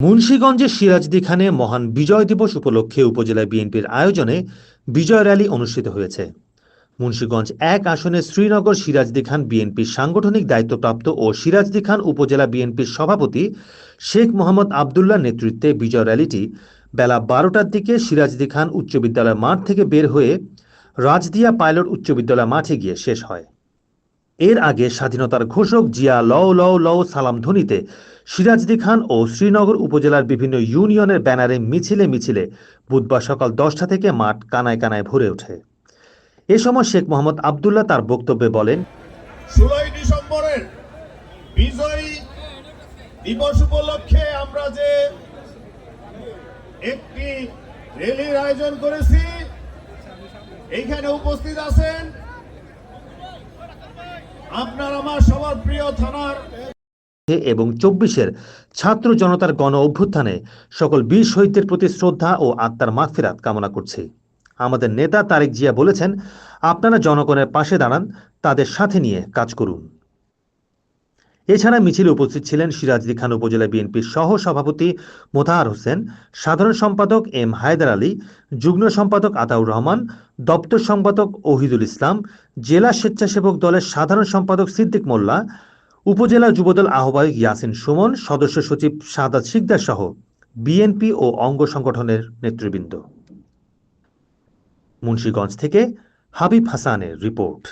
মুন্সীগঞ্জের সিরাজদি খানে মহান বিজয় দিবস উপলক্ষে উপজেলা বিএনপির আয়োজনে বিজয় র্যালি অনুষ্ঠিত হয়েছে। মুন্সীগঞ্জ এক আসনে শ্রীনগর সিরাজদি খান বিএনপির সাংগঠনিক দায়িত্বপ্রাপ্ত ও সিরাজদি খান উপজেলা বিএনপির সভাপতি শেখ মোহাম্মদ আবদুল্লাহ নেতৃত্বে বিজয় র্যালিটি বেলা বারোটার দিকে সিরাজদি খান উচ্চ বিদ্যালয় মাঠ থেকে বের হয়ে রাজদিয়া পাইলট উচ্চ বিদ্যালয় মাঠে গিয়ে শেষ হয়। এর আগে স্বাধীনতার ঘোষক জিয়া লও লও লও সালাম ধ্বনিতে সিরাজদি খান ও শ্রীনগর উপজেলার বিভিন্ন ইউনিয়নের ব্যানারে মিছিলে মিছিলে বুধবার সকাল দশটা থেকে মাঠ কানায় কানায় ভরে ওঠে। এ সময় শেখ মোহাম্মদ আবদুল্লাহ তার বক্তব্যে বলেন, ষোলোই ডিসেম্বরের বিজয়ী দিবস উপলক্ষে আমরা যে একটি র্যালির আয়োজন করেছি এইখানে উপস্থিত আছেন আপনার আমার সবার প্রিয় থানার এবং চব্বিশের ছাত্র জনতার গণ অভ্যুত্থানে সকল বীর শহীদদের প্রতি শ্রদ্ধা ও আত্মার মাগফিরাত কামনা করছি। আমাদের নেতা তারেক জিয়া বলেছেন, আপনারা জনগণের পাশে দাঁড়ান, তাদের সাথে নিয়ে কাজ করুন। এছাড়া মিছিলে উপস্থিত ছিলেন সিরাজদি খান উপজেলা বিএনপির সহ সভাপতি মোতাহার হোসেন, সাধারণ সম্পাদক এম হায়দার আলী, যুগ্ম সম্পাদক আতাউর রহমান, দপ্তর সম্পাদক ওহিদুল ইসলাম, জেলা স্বেচ্ছাসেবক দলের সাধারণ সম্পাদক সিদ্দিক মোল্লা, উপজেলা যুবদল আহ্বায়ক ইয়াসিন সুমন, সদস্য সচিব সাদাত শিকদার সহ বিএনপি ও অঙ্গ সংগঠনের নেতৃবৃন্দ। মুন্সীগঞ্জ থেকে হাবিব হাসানের রিপোর্ট।